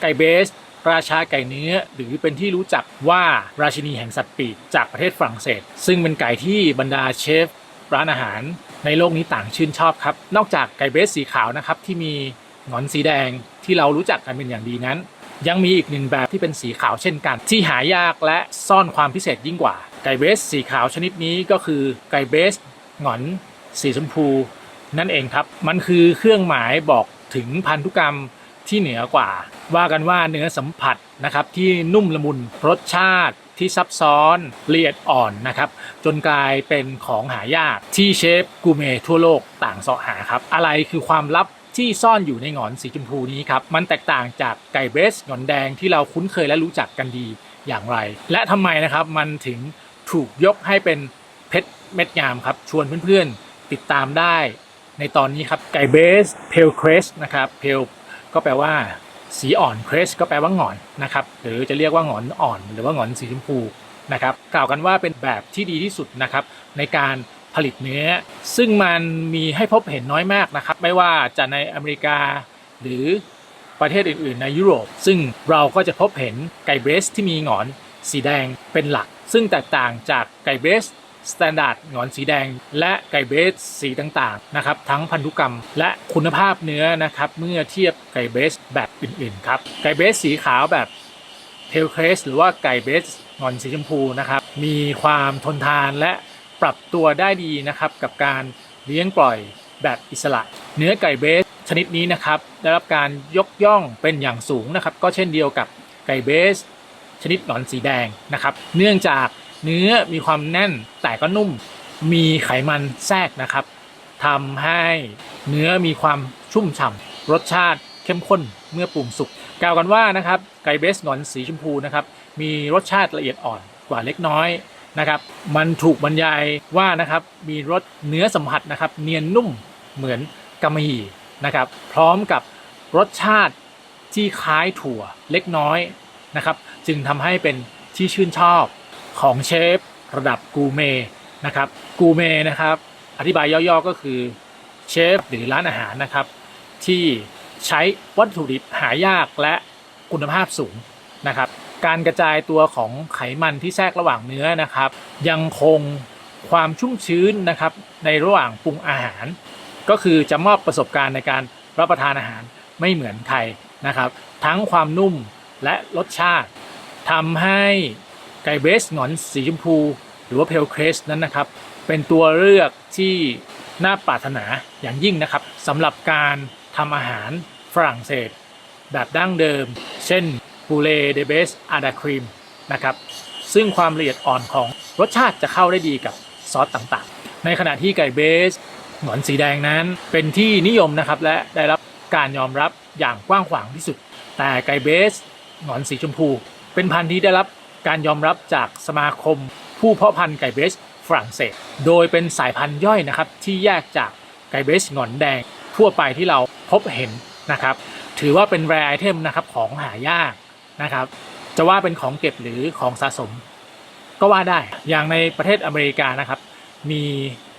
ไก่เบส ราชาไก่เนื้อ หรือเป็นที่รู้จักว่าราชินีแห่งสัตว์ปีกจากประเทศฝรั่งเศส ซึ่งเป็นไก่ที่บรรดาเชฟร้านอาหาร ในโลกนี้ต่างชื่นชอบครับ นอกจากไก่เบสสีขาวนะครับที่มีหงอนสีแดงที่เรารู้จักกันเป็นอย่างดีนั้น ยังมีอีกหนึ่งแบบที่เป็นสีขาวเช่นกัน ที่หายากและซ่อนความพิเศษยิ่งกว่า ไก่เบสสีขาวชนิดนี้ก็คือไก่เบสหงอน สีชมพู นั่นเองครับ มันคือเครื่องหมายบอกถึงพันธุกรรม ที่เหนือกว่า ว่ากันว่าเนื้อสัมผัสนะครับที่นุ่มละมุนรสชาติที่ซับซ้อนละเอียดอ่อนนะครับ จนกลายเป็นของหายากที่เชฟกูเมทั่วโลกต่างเสาะหาครับ อะไรคือความลับที่ซ่อนอยู่ในหงอนสีชมพูนี้ครับ มันแตกต่างจากไก่เบสหงอนแดงที่เราคุ้นเคยและรู้จักกันดีอย่างไร และทำไมนะครับมันถึงถูกยกให้เป็นเพชรเม็ดงามครับ ชวนเพื่อนๆติดตามได้ในตอนนี้ครับไก่เบสเพลเครสนะครับเพล ก็แปลว่า สีอ่อนเครสก็แปลว่าหงอนนะครับหรือจะเรียกว่าหงอนอ่อน หรือว่าหงอนสีชมพูนะครับกล่าวกันว่าเป็นแบบที่ดีที่สุดนะครับในการผลิตเนื้อ ซึ่งมันมีให้พบเห็นน้อยมากนะครับ ไม่ว่าจะในอเมริกา หรือประเทศอื่น ๆ ในยุโรป ซึ่งเราก็จะพบเห็นไก่เบสที่มีหงอนสีแดงเป็นหลัก ซึ่งแตกต่างจากไก่เบส สแตนดาร์ดหงอนสีแดง และไก่เบสสีต่างๆนะครับทั้งพันธุกรรมและคุณภาพเนื้อนะครับเมื่อเทียบไก่เบสแบบอื่นๆครับไก่เบสสีขาวแบบเทลเครสหรือว่าไก่เบสหงอนสีชมพูนะครับมีความทนทานและปรับตัวได้ดีนะครับกับการเลี้ยงปล่อยแบบอิสระ เนื้อไก่เบสชนิดนี้นะครับได้รับการยกย่องเป็นอย่างสูงนะครับก็เช่นเดียวกับไก่เบสชนิดหนอนสีแดงนะครับ เนื่องจาก เนื้อมีความแน่นแต่ก็นุ่ม มีไขมันแทรกนะครับทำให้เนื้อมีความชุ่มฉ่ำรสชาติเข้มข้นเมื่อปรุงสุกกล่าวกันว่านะครับไก่เบสหนอนสีชมพูนะครับมีรสชาติละเอียดอ่อนกว่าเล็กน้อยนะครับมันถูกบรรยายว่านะครับมีรสเนื้อสัมผัสนะครับเนียนนุ่มเหมือนกำมะหยี่นะครับพร้อมกับรสชาติที่คล้ายถั่วเล็กน้อยนะครับจึงทำให้เป็นที่ชื่นชอบ ของเชฟระดับกูเมนะครับกูเมนะครับอธิบายย่อๆก็คือเชฟหรือร้านอาหารนะครับ ที่ใช้วัตถุดิบหายากและคุณภาพสูงนะครับ การกระจายตัวของไขมันที่แทรกระหว่างเนื้อนะครับ ยังคงความชุ่มชื้นนะครับในระหว่างปรุงอาหาร ก็คือจะมอบประสบการณ์ในการรับประทานอาหารไม่เหมือนใครนะครับ ทั้งความนุ่มและรสชาติทำให้ ไก่เบสหงอนสีชมพู หรือว่าเพลเครสนั้นนะครับ เป็นตัวเลือกที่น่าปรารถนาอย่างยิ่งนะครับสำหรับการทำอาหารฝรั่งเศส แบบดั้งเดิม เช่นปูเลเดเบสอาดาครีมนะครับซึ่งความละเอียดอ่อนของรสชาติจะเข้าได้ดีกับซอสต่างๆ ในขณะที่ไก่เบสหงอนสีแดงนั้นเป็นที่นิยมนะครับและได้รับการยอมรับอย่างกว้างขวางที่สุด แต่ไก่เบสหงอนสีชมพู เป็นพันธุ์ที่ได้รับ การยอมรับจากสมาคมผู้เพาะพันธุ์ไก่เบสฝรั่งเศส โดยเป็นสายพันธุ์ย่อยนะครับ ที่แยกจากไก่เบสหงอนแดง ทั่วไปที่เราพบเห็นนะครับ ถือว่าเป็นแรไอเทมนะครับของหายากนะครับ จะว่าเป็นของเก็บหรือของสะสม ก็ว่าได้อย่างในประเทศอเมริกานะครับ มี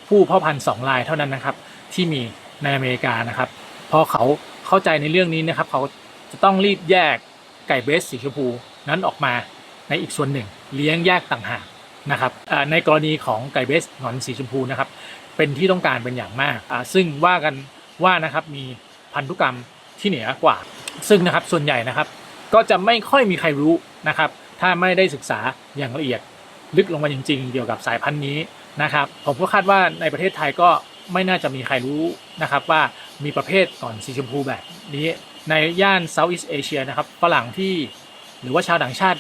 ผู้เพาะพันธุ์สองรายเท่านั้นนะครับ ที่มีในอเมริกานะครับพอเขาเข้าใจในเรื่องนี้นะครับ เขาจะต้องรีบแยกไก่เบสสีชมพูนั้นออกมา ในอีกส่วนหนึ่ง เลี้ยงแยกต่างหากนะครับในกรณีของไก่เบสหงอนสีชมพูนะครับเป็นที่ต้องการเป็นอย่างมาก ซึ่งว่ากันว่านะครับมีพันธุกรรมที่เหนือกว่า ซึ่งนะครับส่วนใหญ่นะครับ ก็จะไม่ค่อยมีใครรู้นะครับ ถ้าไม่ได้ศึกษาอย่างละเอียดลึกลงมาจริง ๆ เกี่ยวกับสายพันธุ์นี้นะครับ ผมก็คาดว่าในประเทศไทยก็ไม่น่าจะมีใครรู้นะครับว่ามีประเภทก่อนสีชมพูแบบนี้ในย่าน Southeast Asia นะครับฝรั่งที่หรือว่าชาวต่างชาติ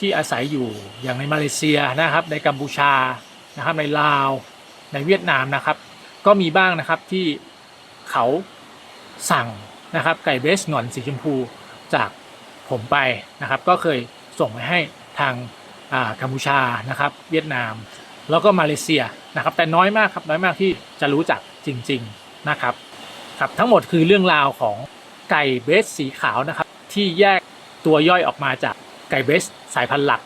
ที่อาศัยอยู่อย่างในมาเลเซียนะครับ ในกัมพูชานะครับในลาวในเวียดนามนะครับ ก็มีบ้างนะครับที่เขาสั่งนะครับไก่เบสหงอนสีชมพูจากผมไปนะครับ ก็เคยส่งไปให้ทางกัมพูชานะครับ เวียดนาม แล้วก็มาเลเซียนะครับ แต่น้อยมากครับน้อยมากที่จะรู้จักจริง ๆนะครับครับทั้งหมดคือเรื่องราวของไก่เบสสีขาวนะครับ ที่แยกตัวย่อยออกมาจาก ไก่เบสสายพันธุ์หลัก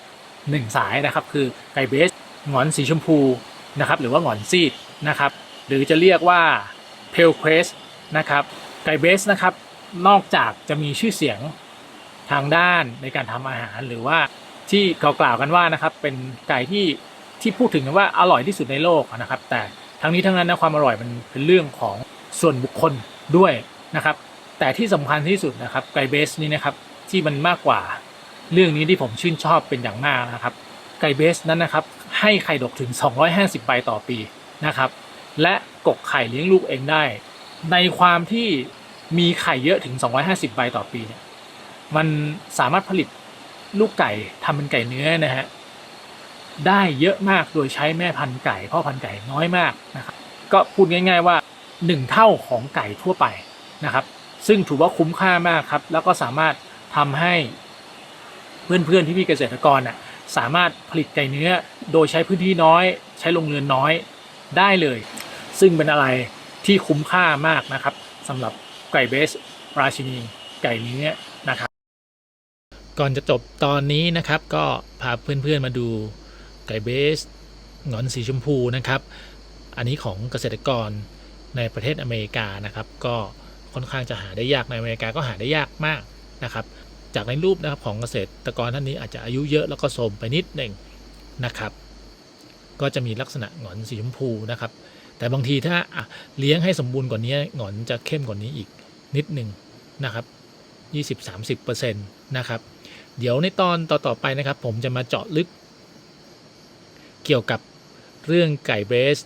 หนึ่งสายนะครับคือไก่เบสหงอนสีชมพูนะครับหรือว่าหงอนซีดนะครับหรือจะเรียกว่าเพลเควสนะครับไก่เบสนะครับนอกจากจะมีชื่อเสียงทางด้านในการทำอาหารหรือว่าที่เขากล่าวกันว่านะครับเป็นไก่ที่ที่พูดถึงว่าอร่อยที่สุดในโลกนะครับ แต่ทั้งนี้ทั้งนั้นนะความอร่อยมันเป็นเรื่องของส่วนบุคคลด้วยนะครับ แต่ที่สำคัญที่สุดนะครับไก่เบสนี่นะครับที่มันมากกว่า เรื่องนี้ที่ผมชื่นชอบเป็นอย่างมากนะครับ ไก่เบสนั้นนะครับให้ไข่ดกถึง 250 ใบต่อปีนะครับ และกกไข่เลี้ยงลูกเองได้ ในความที่มีไข่เยอะถึง 250 ใบต่อปีเนี่ยมันสามารถผลิตลูกไก่ทำเป็นไก่เนื้อนะฮะได้เยอะมากโดยใช้แม่พันธุ์ไก่พ่อพันธุ์ไก่น้อยมากนะครับก็พูดง่าย ๆว่า 1 เท่าของไก่ทั่วไปนะครับ ซึ่งถือว่าคุ้มค่ามากครับ แล้วก็สามารถทำให้ เพื่อนๆที่พี่เกษตรกรน่ะสามารถผลิตไก่เนื้อโดยใช้พื้นที่น้อย ใช้โรงเรือนน้อยได้เลย ซึ่งเป็นอะไรที่คุ้มค่ามากนะครับสำหรับไก่เบสราชินีไก่เนื้อนะครับ ก่อนจะจบตอนนี้นะครับ ก็พาเพื่อนๆมาดูไก่เบสหงอนสีชมพูนะครับ อันนี้ของเกษตรกรในประเทศอเมริกานะครับ ก็ค่อนข้างจะหาได้ยากในอเมริกาก็หาได้ยากมากนะครับ จากในรูปนะครับของเกษตรกรท่านนี้อาจจะอายุเยอะแล้วก็โทรมไปนิดหนึ่งนะครับ ก็จะมีลักษณะหงอนสีชมพูนะครับ แต่บางทีถ้าเลี้ยงให้สมบูรณ์กว่านี้หงอนจะเข้มกว่านี้อีกนิดหนึ่งนะครับ20-30%นะครับ เดี๋ยวในตอนต่อๆไปนะครับ ผมจะมาเจาะลึก เกี่ยวกับเรื่องไก่เบส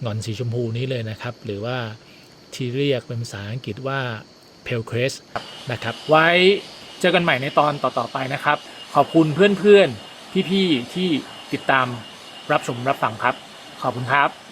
หงอนสีชมพูนี้เลยนะครับ หรือว่าที่เรียกเป็นภาษาอังกฤษว่า pale crest นะครับ ไว้ เจอกันใหม่ในตอนต่อๆไปนะครับ ขอบคุณเพื่อนๆ พี่ๆ ที่ติดตามรับชมรับฟังครับ ขอบคุณครับ